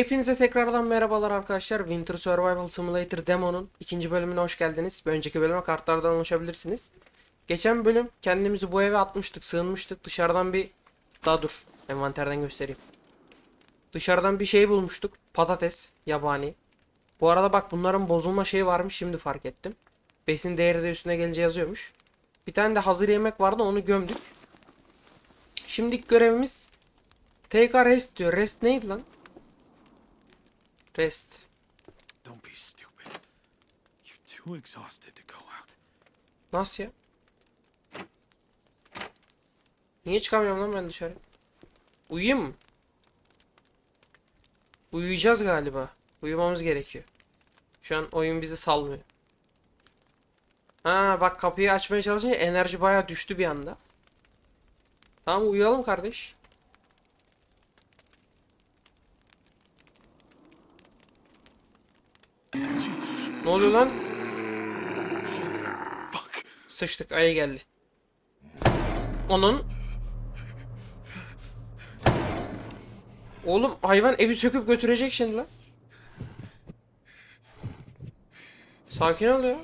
Hepinize tekrardan merhabalar arkadaşlar. Winter Survival Simulator Demo'nun ikinci bölümüne hoş geldiniz. Bir önceki bölüme kartlardan ulaşabilirsiniz. Geçen bölüm kendimizi bu eve atmıştık, sığınmıştık. Dışarıdan bir... Daha dur, envanterden göstereyim. Dışarıdan bir şey bulmuştuk. Patates, yabani. Bu arada bak bunların bozulma şeyi varmış şimdi fark ettim. Besin değeri de üstüne gelince yazıyormuş. Bir tane de hazır yemek vardı onu gömdük. Şimdiki görevimiz Take a rest diyor. Rest neydi lan? Rest. Don't be stupid. You're too exhausted to go out. Nasıl ya? Niye çıkamıyorum lan ben dışarı? Uyuyayım mı? Uyuyacağız galiba. Uyumamız gerekiyor. Şu an oyun bizi salmıyor. Ha bak kapıyı açmaya çalışınca enerji bayağı düştü bir anda. Tamam uyuyalım kardeş. Ne oluyor lan? Fuck. Sıçtık ayı geldi. Onun Oğlum hayvan evi söküp götürecek şimdi lan. Sakin ol ya.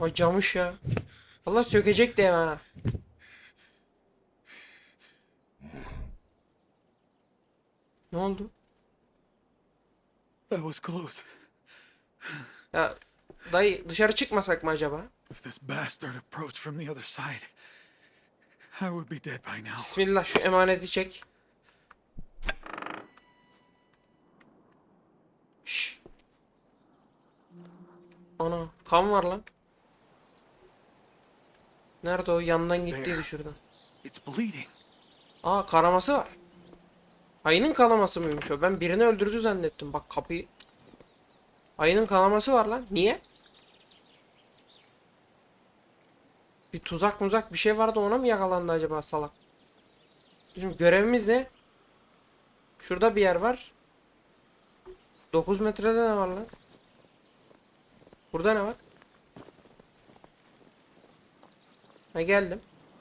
Ay camış ya. Allah sökecek de ha. Ne oldu? That was close. Ya dayı dışarı çıkmasak mı acaba? If this bastard approached from the other side, I would be dead by now. Bismillah şu emaneti çek. Şş. Ana kan var lan. Nerede o? Yandan gittiydi şuradan. It's bleeding. Aa kanaması var. Ayının kanaması mıymış o? Ben birini öldürdü zannettim. Bak kapıyı. Ayının kanaması var lan. Niye? Bir tuzak muzak bir şey vardı ona mı yakalandı acaba salak? Bizim görevimiz ne? Şurada bir yer var. 9 metrede ne var lan? Burada ne var? Ha geldim.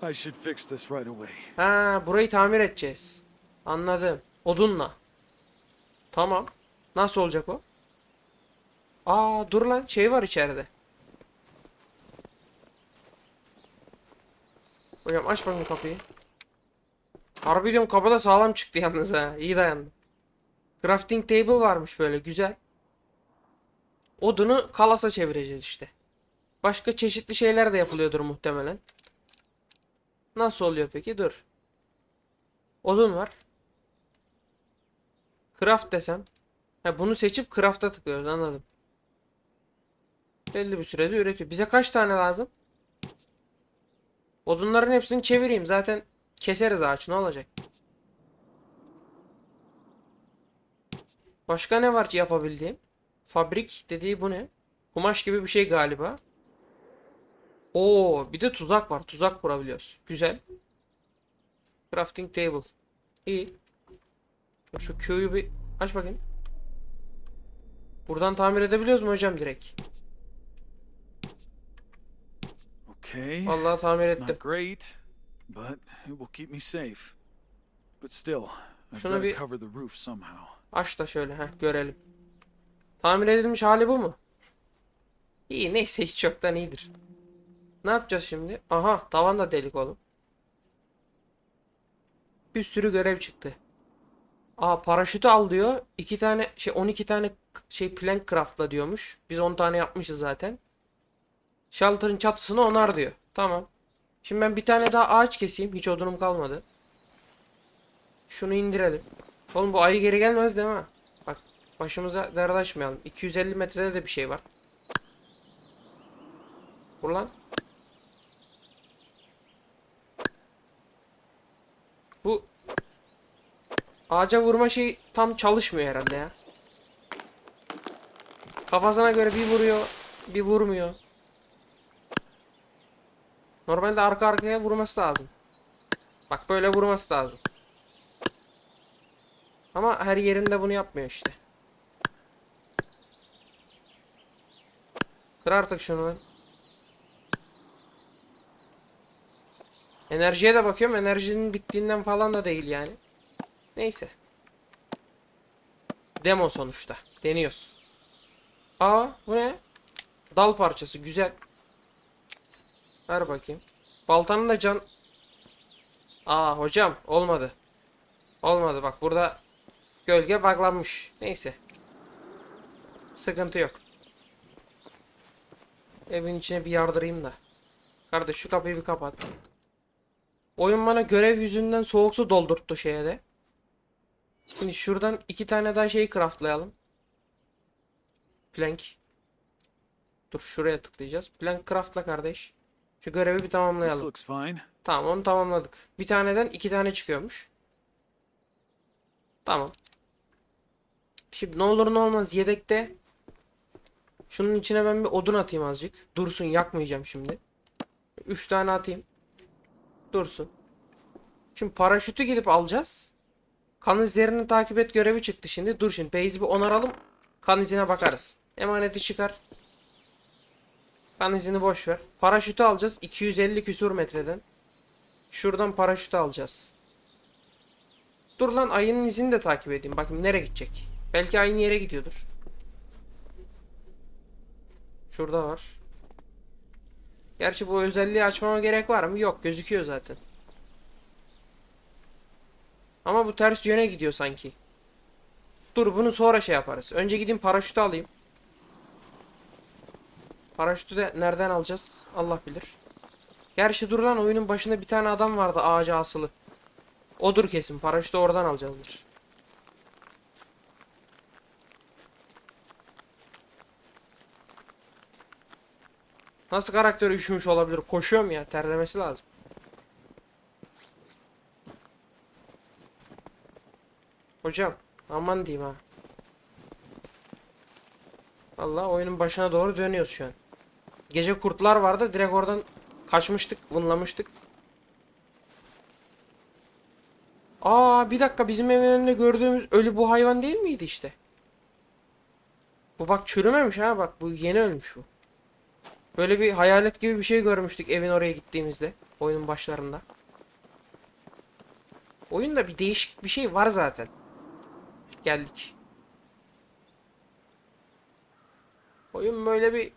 I should fix this right away. Ha, burayı tamir edeceğiz. Anladım. Odunla. Tamam. Nasıl olacak o? Aa, dur lan. Şey var içeride. Hocam aç bakayım kapıyı. Harbi diyorum kapı da sağlam çıktı yalnız ha. İyi dayandı. Crafting table varmış böyle güzel. Odunu kalasa çevireceğiz işte. Başka çeşitli şeyler de yapılıyordur muhtemelen. Nasıl oluyor peki? Dur. Odun var. Craft desem. Ha bunu seçip craft'a tıklıyoruz anladım. Belli bir sürede üretiyor. Bize kaç tane lazım? Odunların hepsini çevireyim. Zaten keseriz ağaç ne olacak? Başka ne var ki yapabildiğim? Fabrik dediği bu ne? Kumaş gibi bir şey galiba. Oo, bir de tuzak var. Tuzak kurabiliyoruz. Güzel. Crafting table. İyi. Şu Q'yu bir aç bakayım. Buradan tamir edebiliyoruz mu hocam direkt? Okay. Vallahi tamir ettim. great, but it will keep me safe. But still, Şunu bir- cover the roof somehow. Aç da şöyle ha görelim. Tamir edilmiş hali bu mu? İyi neyse hiç çoktan iyidir. Ne yapacağız şimdi? Aha tavan da delik oğlum. Bir sürü görev çıktı. Aa paraşütü al diyor. 2 tane şey 12 tane şey plank craftla diyormuş. Biz 10 tane yapmışız zaten. Shelter'ın çatısını onar diyor. Tamam. Şimdi ben bir tane daha ağaç keseyim. Hiç odunum kalmadı. Şunu indirelim. Oğlum bu ayı geri gelmez değil mi? Bak başımıza dert açmayalım. 250 metrede de bir şey var. Vur. Bu ağaca vurma şey tam çalışmıyor herhalde ya. Kafasına göre bir vuruyor, bir vurmuyor. Normalde arka arkaya vurması lazım. Bak böyle vurması lazım. Ama her yerinde bunu yapmıyor işte. Kır artık şunu Enerjiye de bakıyorum. Enerjinin bittiğinden falan da değil yani. Neyse. Demo sonuçta. Deniyoruz. Aa bu ne? Dal parçası. Güzel. Ver bakayım. Baltanın da can... Aa hocam olmadı. Olmadı bak burada gölge bağlanmış. Neyse. Sıkıntı yok. Evin içine bir yardırayım da. Kardeş şu kapıyı bir kapat. Oyun bana görev yüzünden soğuk su doldurttu şeye de. Şimdi şuradan iki tane daha şeyi craftlayalım. Plank. Dur şuraya tıklayacağız. Plank craftla kardeş. Şu görevi bir tamamlayalım. Tamam onu tamamladık. Bir taneden iki tane çıkıyormuş. Tamam. Şimdi ne olur ne olmaz yedekte şunun içine ben bir odun atayım azıcık. Dursun yakmayacağım şimdi. Üç tane atayım. Dursun. Şimdi paraşütü gidip alacağız. Kan izlerini takip et görevi çıktı şimdi. Dur şimdi base'i bir onaralım. Kan izine bakarız. Emaneti çıkar. Kan izini boş ver. Paraşütü alacağız 250 küsur metreden. Şuradan paraşütü alacağız. Dur lan ayının izini de takip edeyim. Bakayım nereye gidecek. Belki aynı yere gidiyordur. Şurada var. Gerçi bu özelliği açmama gerek var mı? Yok gözüküyor zaten. Ama bu ters yöne gidiyor sanki. Dur bunu sonra şey yaparız. Önce gideyim paraşütü alayım. Paraşütü de nereden alacağız? Allah bilir. Gerçi dur lan oyunun başında bir tane adam vardı ağaca asılı. Odur kesin. Paraşütü oradan alacağızdır. Nasıl karakter üşümüş olabilir? Koşuyorum ya. Terlemesi lazım. Hocam. Aman diyeyim ha. Allah oyunun başına doğru dönüyoruz şu an. Gece kurtlar vardı. Direkt oradan kaçmıştık. Vınlamıştık. Aa bir dakika bizim evin önünde gördüğümüz ölü bu hayvan değil miydi işte? Bu bak çürümemiş ha bak bu yeni ölmüş bu. Böyle bir hayalet gibi bir şey görmüştük evin oraya gittiğimizde. Oyunun başlarında. Oyunda bir değişik bir şey var zaten. Geldik. Oyun böyle bir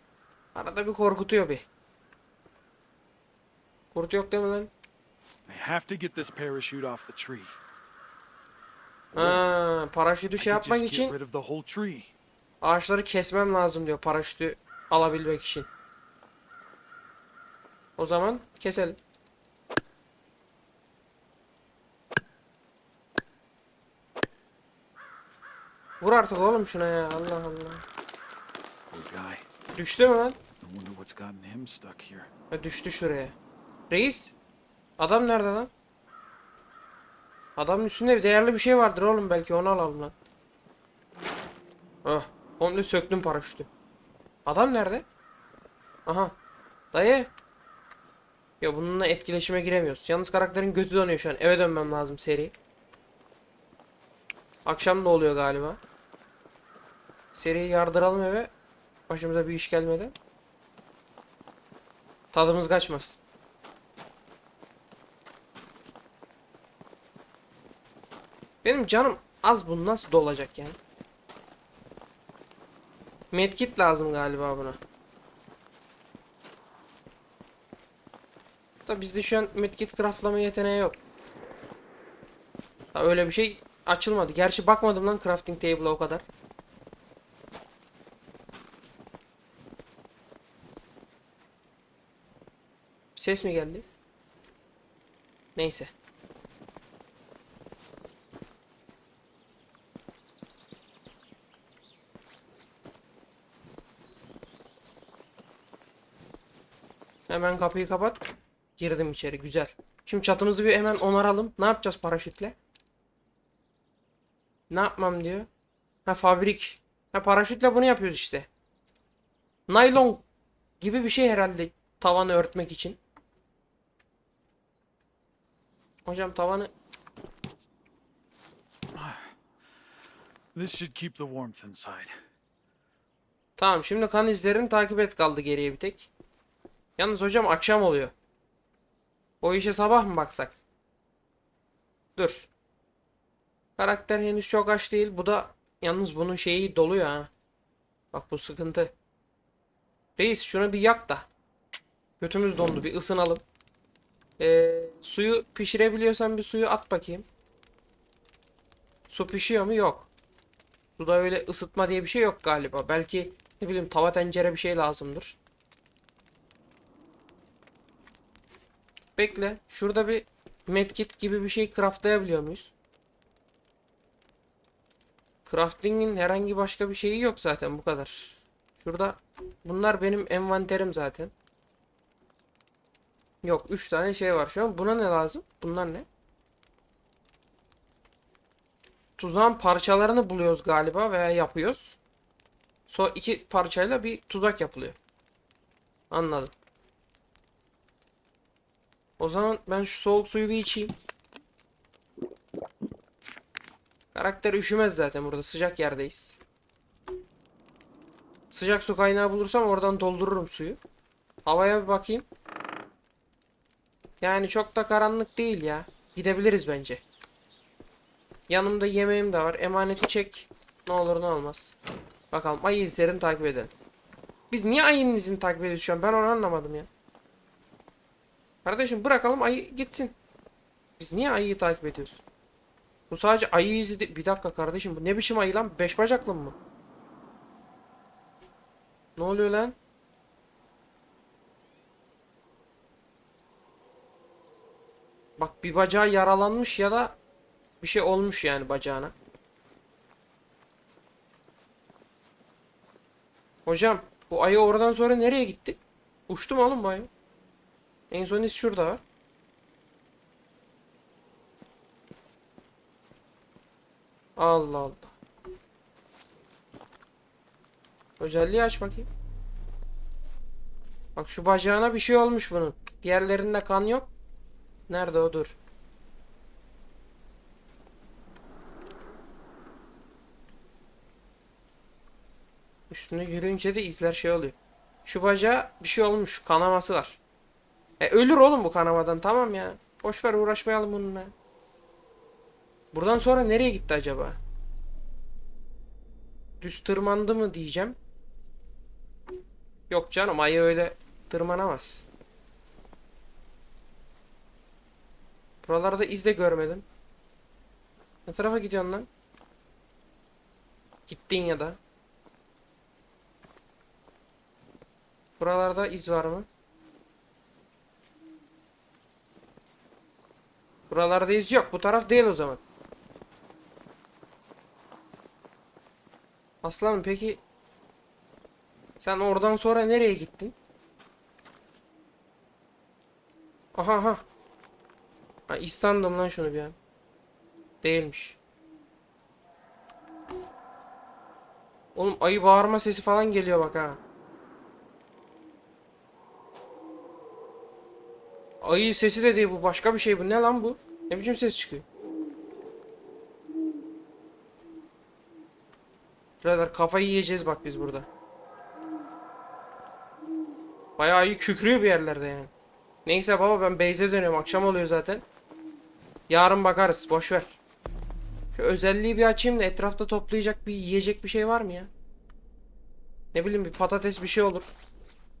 arada bir korkutuyor bir. Kurt yok değil mi lan? I have to get this parachute off the tree. Ha, paraşütü şey yapmak için ağaçları kesmem lazım diyor paraşütü alabilmek için. O zaman keselim. Vur artık oğlum şuna ya Allah Allah. Düştü mü lan? Ha, düştü şuraya. Reis? Adam nerede lan? Adamın üstünde bir değerli bir şey vardır oğlum belki onu alalım lan. Ah, komple söktüm paraşütü. Adam nerede? Aha. Dayı. Ya bununla etkileşime giremiyoruz. Yalnız karakterin götü dönüyor şu an. Eve dönmem lazım seri. Akşam da oluyor galiba. Seriyi yardıralım eve. Başımıza bir iş gelmeden. Tadımız kaçmasın. Benim canım az bu nasıl dolacak yani? Medkit lazım galiba buna. Da bizde şu an medkit craftlama yeteneği yok. Ha, öyle bir şey açılmadı. Gerçi bakmadım lan crafting table'a o kadar. Ses mi geldi? Neyse. Hemen kapıyı kapat. Girdim içeri güzel. Şimdi çatımızı bir hemen onaralım. Ne yapacağız paraşütle? Ne yapmam diyor. Ha fabrik. Ha paraşütle bunu yapıyoruz işte. Naylon gibi bir şey herhalde tavanı örtmek için. Hocam tavanı This should keep the warmth inside. Tamam şimdi kan izlerini takip et kaldı geriye bir tek. Yalnız hocam akşam oluyor. O işe sabah mı baksak? Dur. Karakter henüz çok aç değil. Bu da yalnız bunun şeyi doluyor ha. Bak bu sıkıntı. Reis şunu bir yak da. Götümüz dondu bir ısınalım. Ee, suyu pişirebiliyorsan bir suyu at bakayım. Su pişiyor mu? Yok. Suda öyle ısıtma diye bir şey yok galiba. Belki ne bileyim tava tencere bir şey lazımdır. Bekle. Şurada bir medkit gibi bir şey craftlayabiliyor muyuz? Crafting'in herhangi başka bir şeyi yok zaten bu kadar. Şurada bunlar benim envanterim zaten. Yok 3 tane şey var şu an. Buna ne lazım? Bunlar ne? Tuzağın parçalarını buluyoruz galiba veya yapıyoruz. Sonra iki parçayla bir tuzak yapılıyor. Anladım. O zaman ben şu soğuk suyu bir içeyim. Karakter üşümez zaten burada. Sıcak yerdeyiz. Sıcak su kaynağı bulursam oradan doldururum suyu. Havaya bir bakayım. Yani çok da karanlık değil ya. Gidebiliriz bence. Yanımda yemeğim de var. Emaneti çek. Ne olur ne olmaz. Bakalım ayı izlerini takip edelim. Biz niye ayının izini takip ediyoruz şu an? Ben onu anlamadım ya. Kardeşim bırakalım ayı gitsin. Biz niye ayıyı takip ediyoruz? Bu sadece ayı izi de- Bir dakika kardeşim bu ne biçim ayı lan? Beş bacaklı mı? Ne oluyor lan? Bak bir bacağı yaralanmış ya da bir şey olmuş yani bacağına. Hocam bu ayı oradan sonra nereye gitti? Uçtu mu oğlum bu ayı? En son iz şurada. Allah Allah. Özelliği aç bakayım. Bak şu bacağına bir şey olmuş bunun. Diğerlerinde kan yok. Nerede o dur. Üstüne yürüyünce de izler şey oluyor. Şu bacağa bir şey olmuş. Kanaması var. E ölür oğlum bu kanamadan tamam ya. Boş uğraşmayalım bununla. Buradan sonra nereye gitti acaba? Düz tırmandı mı diyeceğim. Yok canım ayı öyle tırmanamaz. Buralarda iz de görmedim. Ne tarafa gidiyorsun lan? Gittin ya da. Buralarda iz var mı? Buralarda iz yok. Bu taraf değil o zaman. Aslanım peki sen oradan sonra nereye gittin? Aha aha. Ha İstanbul lan şunu bir an. Değilmiş. Oğlum ayı bağırma sesi falan geliyor bak ha. Ayı sesi de değil bu başka bir şey bu. Ne lan bu? Ne biçim ses çıkıyor? Birader kafayı yiyeceğiz bak biz burada. Bayağı iyi kükrüyor bir yerlerde yani. Neyse baba ben base'e dönüyorum. Akşam oluyor zaten. Yarın bakarız. Boş ver. Şu özelliği bir açayım da etrafta toplayacak bir yiyecek bir şey var mı ya? Ne bileyim bir patates bir şey olur.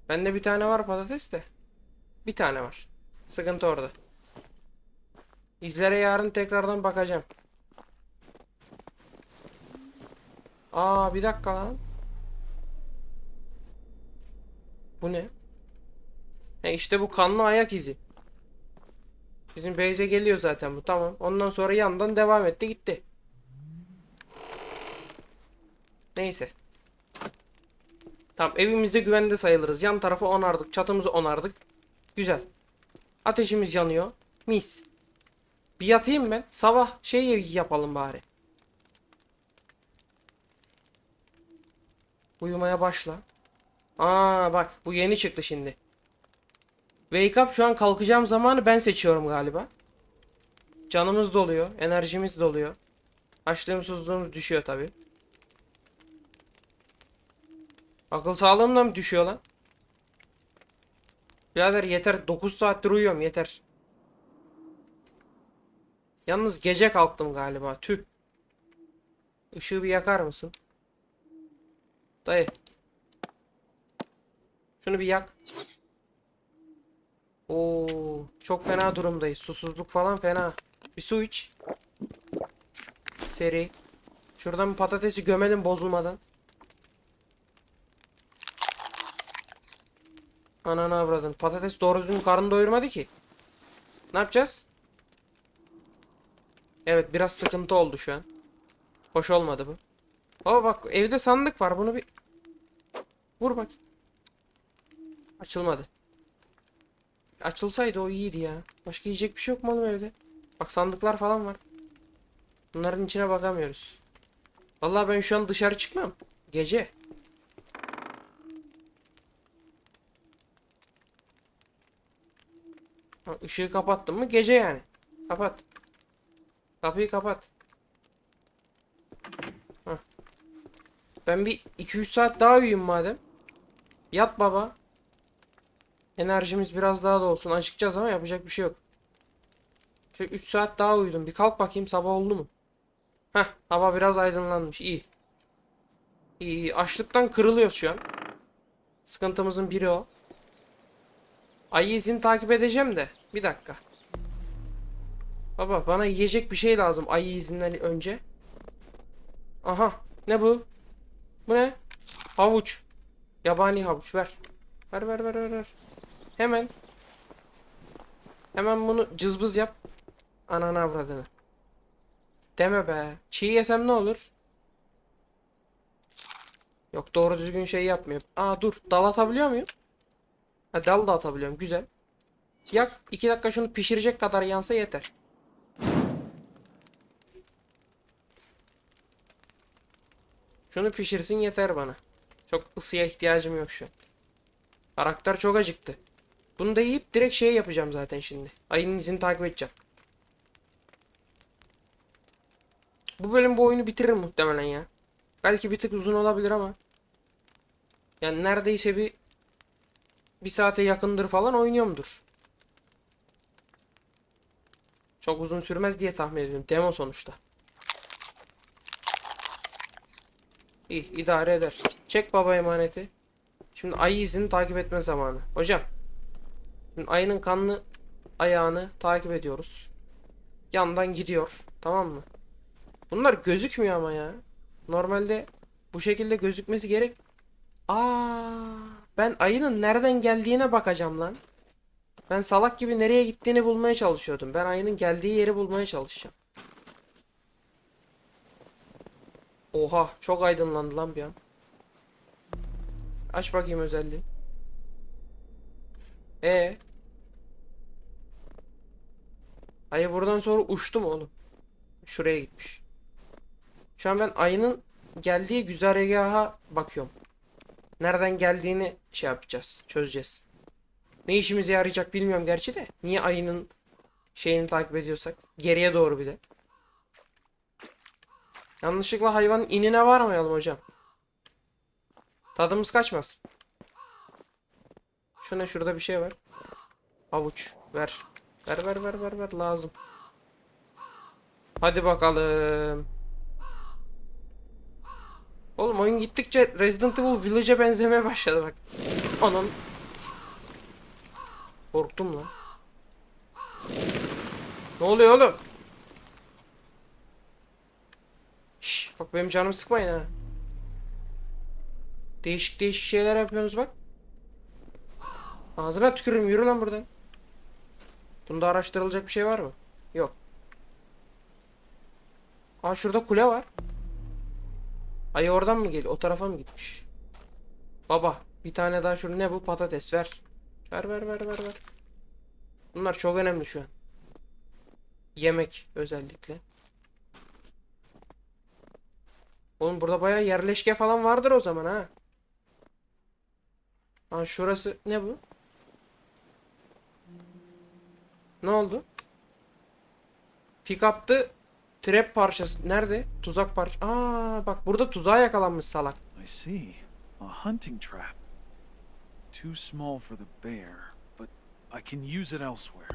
Bende bir tane var patates de. Bir tane var. Sıkıntı orada. İzlere yarın tekrardan bakacağım. Aa bir dakika lan. Bu ne? He işte bu kanlı ayak izi. Bizim base'e geliyor zaten bu tamam. Ondan sonra yandan devam etti gitti. Neyse. Tamam evimizde güvende sayılırız. Yan tarafı onardık. Çatımızı onardık. Güzel. Ateşimiz yanıyor. Mis. Bir yatayım ben. Sabah şey yapalım bari. Uyumaya başla. Aa bak bu yeni çıktı şimdi. Wake up şu an kalkacağım zamanı ben seçiyorum galiba. Canımız doluyor. Enerjimiz doluyor. Açlığım susuzluğumuz düşüyor tabi. Akıl sağlığım da mı düşüyor lan? Birader yeter 9 saattir uyuyorum yeter. Yalnız gece kalktım galiba tüh. Işığı bir yakar mısın? Dayı. Şunu bir yak. Oo, çok fena durumdayız. Susuzluk falan fena. Bir su iç. Seri. Şuradan bir patatesi gömelim bozulmadan. Ananı avradın. Patates doğru düzgün karnını doyurmadı ki. Ne yapacağız? Evet biraz sıkıntı oldu şu an. Hoş olmadı bu. Baba bak evde sandık var bunu bir vur bak. Açılmadı. Açılsaydı o iyiydi ya. Başka yiyecek bir şey yok mu oğlum evde? Bak sandıklar falan var. Bunların içine bakamıyoruz. Vallahi ben şu an dışarı çıkmam. Gece. Ha, ışığı kapattım mı gece yani. Kapat. Kapıyı kapat. Ben bir 2-3 saat daha uyuyayım madem. Yat baba. Enerjimiz biraz daha da olsun. Acıkacağız ama yapacak bir şey yok. Şöyle 3 saat daha uyudum. Bir kalk bakayım sabah oldu mu? Heh hava biraz aydınlanmış. İyi. İyi, iyi. Açlıktan kırılıyoruz şu an. Sıkıntımızın biri o. Ayı izini takip edeceğim de. Bir dakika. Baba bana yiyecek bir şey lazım ayı izinden önce. Aha ne bu? Bu ne? Havuç. Yabani havuç ver. Ver ver ver ver ver. Hemen. Hemen bunu cızbız yap. Ananı avradını. Deme be. Çiğ yesem ne olur? Yok doğru düzgün şey yapmıyor. Aa dur dal atabiliyor muyum? Ha dal da atabiliyorum güzel. Yak 2 dakika şunu pişirecek kadar yansa yeter. Şunu pişirsin yeter bana. Çok ısıya ihtiyacım yok şu an. Karakter çok acıktı. Bunu da yiyip direkt şey yapacağım zaten şimdi. Ayının izini takip edeceğim. Bu bölüm bu oyunu bitiririm muhtemelen ya. Belki bir tık uzun olabilir ama. Yani neredeyse bir bir saate yakındır falan oynuyorumdur. Çok uzun sürmez diye tahmin ediyorum. Demo sonuçta. İyi idare eder. Çek baba emaneti. Şimdi ayı izini takip etme zamanı. Hocam. Şimdi ayının kanlı ayağını takip ediyoruz. Yandan gidiyor. Tamam mı? Bunlar gözükmüyor ama ya. Normalde bu şekilde gözükmesi gerek. Aa, ben ayının nereden geldiğine bakacağım lan. Ben salak gibi nereye gittiğini bulmaya çalışıyordum. Ben ayının geldiği yeri bulmaya çalışacağım. Oha, çok aydınlandı lan bir an. Aç bakayım özelliği. E. Ayı buradan sonra uçtu mu oğlum? Şuraya gitmiş. Şu an ben ayının geldiği güzergaha bakıyorum. Nereden geldiğini şey yapacağız, çözeceğiz. Ne işimize yarayacak bilmiyorum gerçi de. Niye ayının şeyini takip ediyorsak. Geriye doğru bir de. Yanlışlıkla hayvanın inine varmayalım hocam. Tadımız kaçmasın. Şuna şurada bir şey var. Havuç. Ver. Ver ver ver ver ver. Lazım. Hadi bakalım. Oğlum oyun gittikçe Resident Evil Village'e benzemeye başladı bak. Anam. Korktum lan. Ne oluyor oğlum? Şş, bak benim canımı sıkmayın ha. Değişik değişik şeyler yapıyorsunuz bak. Ağzına tükürürüm yürü lan buradan. Bunda araştırılacak bir şey var mı? Yok. Aa şurada kule var. Ayı oradan mı geliyor? O tarafa mı gitmiş? Baba bir tane daha şunu ne bu patates ver. Ver ver ver ver ver. Bunlar çok önemli şu an. Yemek özellikle. Oğlum burada bayağı yerleşke falan vardır o zaman ha. Aa şurası ne bu? Ne oldu? Pick up'tı trap parçası. Nerede? Tuzak parça. Aa bak burada tuzağa yakalanmış salak. I see. A hunting trap. Too small for the bear, but I can use it elsewhere.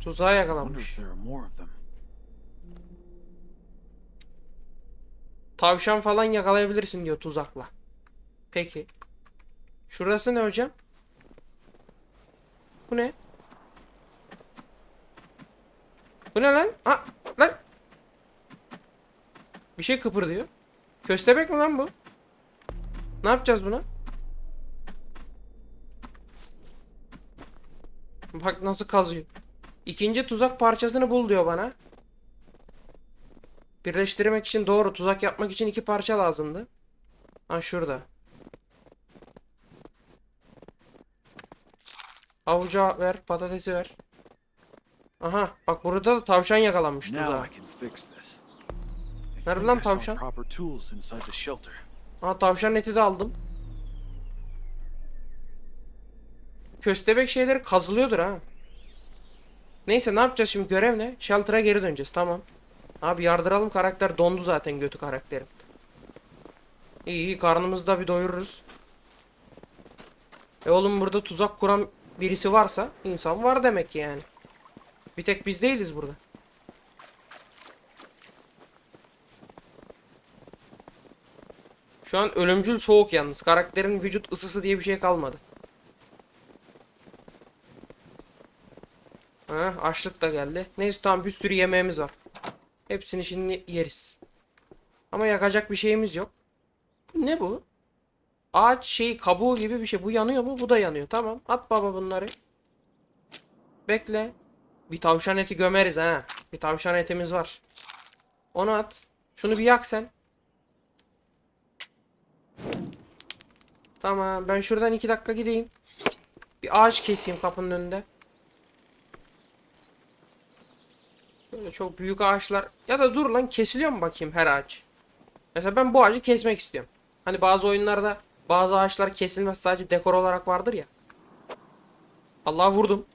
Tuzağa yakalanmış. there are more of them. Tavşan falan yakalayabilirsin diyor tuzakla. Peki. Şurası ne hocam? Bu ne? Bu ne lan? Ha. Bir şey kıpırdıyor. Köstebek mi lan bu? Ne yapacağız buna? Bak nasıl kazıyor. İkinci tuzak parçasını bul diyor bana. Birleştirmek için doğru. Tuzak yapmak için iki parça lazımdı. Ha şurada. Havuca ver. Patatesi ver. Aha bak burada da tavşan yakalanmış tuzağa. Nerede lan tavşan? Aha tavşan eti de aldım. Köstebek şeyleri kazılıyordur ha. Neyse ne yapacağız şimdi görev ne? Shelter'a geri döneceğiz tamam. Abi yardıralım karakter dondu zaten götü karakterim. İyi iyi karnımızı da bir doyururuz. E oğlum burada tuzak kuran birisi varsa insan var demek ki yani. Bir tek biz değiliz burada. Şu an ölümcül soğuk yalnız. Karakterin vücut ısısı diye bir şey kalmadı. Ha, açlık da geldi. Neyse tamam bir sürü yemeğimiz var. Hepsini şimdi yeriz. Ama yakacak bir şeyimiz yok. Ne bu? Ağaç şeyi kabuğu gibi bir şey. Bu yanıyor mu? Bu da yanıyor. Tamam. At baba bunları. Bekle. Bir tavşan eti gömeriz ha. Bir tavşan etimiz var. Onu at. Şunu bir yak sen. Tamam. Ben şuradan iki dakika gideyim. Bir ağaç keseyim kapının önünde. Böyle çok büyük ağaçlar. Ya da dur lan kesiliyor mu bakayım her ağaç? Mesela ben bu ağacı kesmek istiyorum. Hani bazı oyunlarda bazı ağaçlar kesilmez sadece dekor olarak vardır ya. Allah vurdum.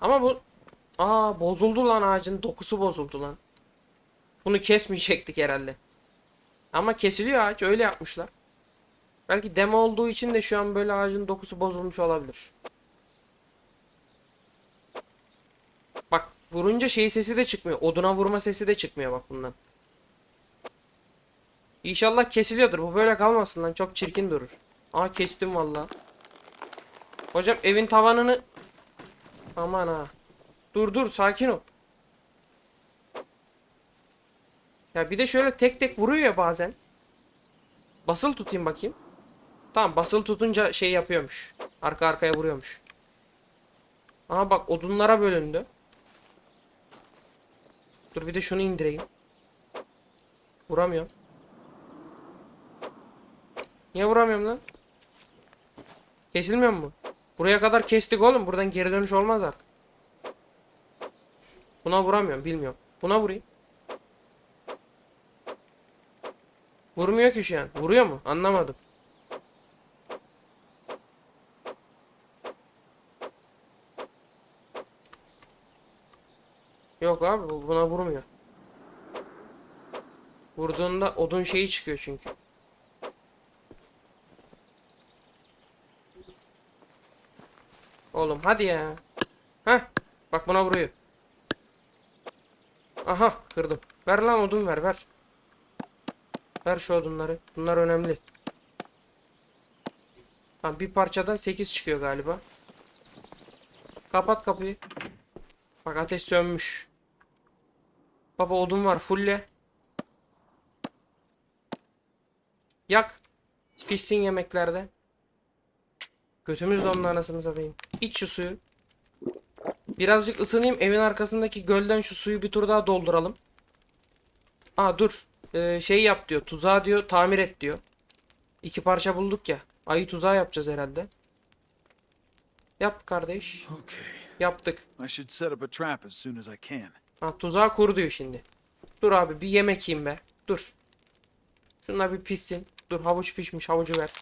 Ama bu Aa bozuldu lan ağacın dokusu bozuldu lan. Bunu kesmeyecektik herhalde. Ama kesiliyor ağaç öyle yapmışlar. Belki demo olduğu için de şu an böyle ağacın dokusu bozulmuş olabilir. Bak vurunca şey sesi de çıkmıyor. Oduna vurma sesi de çıkmıyor bak bundan. İnşallah kesiliyordur. Bu böyle kalmasın lan. Çok çirkin durur. Aa kestim valla. Hocam evin tavanını... Aman ha. Dur dur sakin ol. Ya bir de şöyle tek tek vuruyor ya bazen. Basılı tutayım bakayım. Tamam basılı tutunca şey yapıyormuş. Arka arkaya vuruyormuş. Aha bak odunlara bölündü. Dur bir de şunu indireyim. Vuramıyorum. Niye vuramıyorum lan? Kesilmiyor mu? Buraya kadar kestik oğlum. Buradan geri dönüş olmaz artık. Buna vuramıyorum. Bilmiyorum. Buna vurayım. Vurmuyor ki şu an. Vuruyor mu? Anlamadım. Yok abi bu- buna vurmuyor. Vurduğunda odun şeyi çıkıyor çünkü. Oğlum hadi ya. Heh. Bak buna vuruyor. Aha kırdım. Ver lan odun ver ver. Ver şu odunları. Bunlar önemli. Tamam bir parçadan 8 çıkıyor galiba. Kapat kapıyı. Bak ateş sönmüş. Baba odun var fulle. Yak. Pişsin yemeklerde. Götümüz dondu anasını satayım. İç şu suyu. Birazcık ısınayım. Evin arkasındaki gölden şu suyu bir tur daha dolduralım. Aa dur. Ee, şey yap diyor. Tuzağı diyor. Tamir et diyor. İki parça bulduk ya. Ayı tuzağı yapacağız herhalde. Yap kardeş. Okay. Yaptık. I should set up a trap as soon as I can. Ha tuzağı kur diyor şimdi. Dur abi bir yemek yiyeyim be. Dur. Şunlar bir pişsin. Dur havuç pişmiş havucu ver.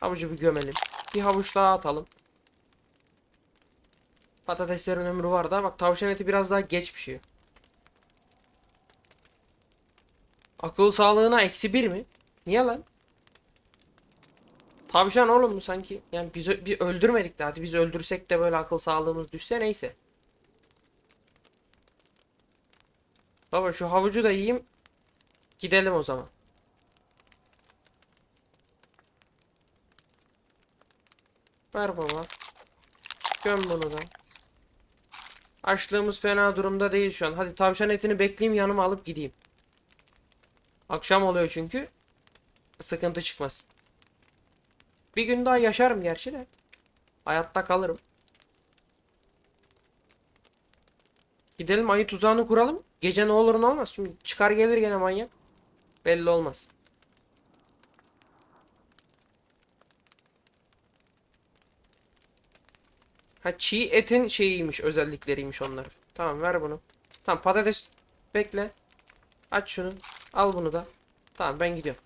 Havucu bir gömelim. Bir havuç daha atalım. Patateslerin ömrü var da bak tavşan eti biraz daha geç pişiyor. Akıl sağlığına eksi bir mi? Niye lan? Tavşan oğlum bu sanki. Yani biz, bir öldürmedik de hadi biz öldürsek de böyle akıl sağlığımız düşse neyse. Baba şu havucu da yiyeyim. Gidelim o zaman. Ver baba. Göm bunu da. Açlığımız fena durumda değil şu an. Hadi tavşan etini bekleyeyim yanıma alıp gideyim. Akşam oluyor çünkü. Sıkıntı çıkmasın. Bir gün daha yaşarım gerçi de. Hayatta kalırım. Gidelim ayı tuzağını kuralım. Gece ne olur ne olmaz. Şimdi çıkar gelir gene manyak. Belli olmaz. Ha çiğ etin şeyiymiş, özellikleriymiş onlar. Tamam ver bunu. Tamam patates bekle. Aç şunu. Al bunu da. Tamam ben gidiyorum.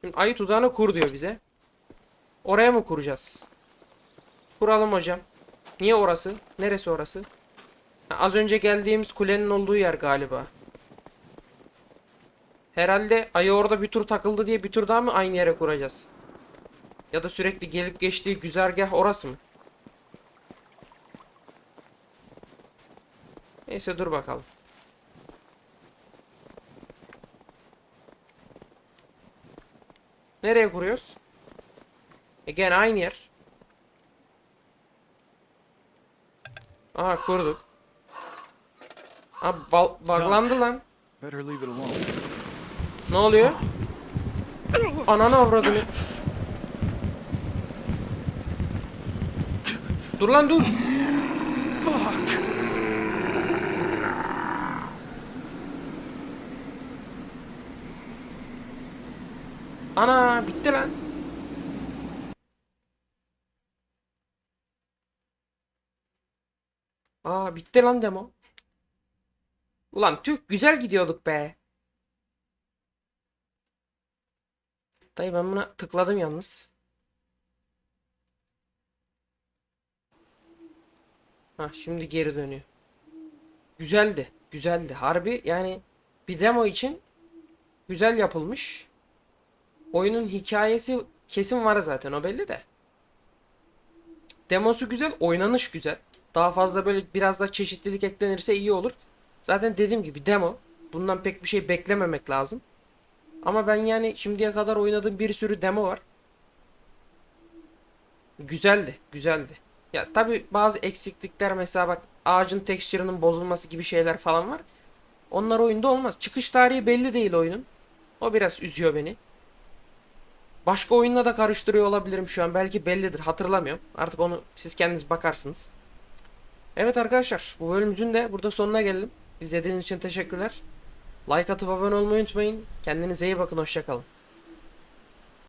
Şimdi ayı tuzağını kur diyor bize. Oraya mı kuracağız? Kuralım hocam. Niye orası? Neresi orası? Az önce geldiğimiz kulenin olduğu yer galiba. Herhalde ayı orada bir tur takıldı diye bir tur daha mı aynı yere kuracağız? Ya da sürekli gelip geçtiği güzergah orası mı? Neyse dur bakalım. Nereye kuruyoruz? E gene aynı yer. Aha kurduk. Abi bal bağlandı lan. Ne oluyor? Ananı avradını. Dur lan dur. Fuck! Ana bitti lan. Aa bitti lan demo. Ulan tüh güzel gidiyorduk be. Dayı ben buna tıkladım yalnız. Ha şimdi geri dönüyor. Güzeldi. Güzeldi. Harbi yani bir demo için güzel yapılmış. Oyunun hikayesi kesin var zaten o belli de. Demosu güzel, oynanış güzel. Daha fazla böyle biraz da çeşitlilik eklenirse iyi olur. Zaten dediğim gibi demo. Bundan pek bir şey beklememek lazım. Ama ben yani şimdiye kadar oynadığım bir sürü demo var. Güzeldi, güzeldi. Ya tabi bazı eksiklikler mesela bak ağacın tekstürünün bozulması gibi şeyler falan var. Onlar oyunda olmaz. Çıkış tarihi belli değil oyunun. O biraz üzüyor beni. Başka oyunla da karıştırıyor olabilirim şu an. Belki bellidir. Hatırlamıyorum. Artık onu siz kendiniz bakarsınız. Evet arkadaşlar. Bu bölümümüzün de burada sonuna geldim. İzlediğiniz için teşekkürler. Like atıp abone olmayı unutmayın. Kendinize iyi bakın. Hoşçakalın.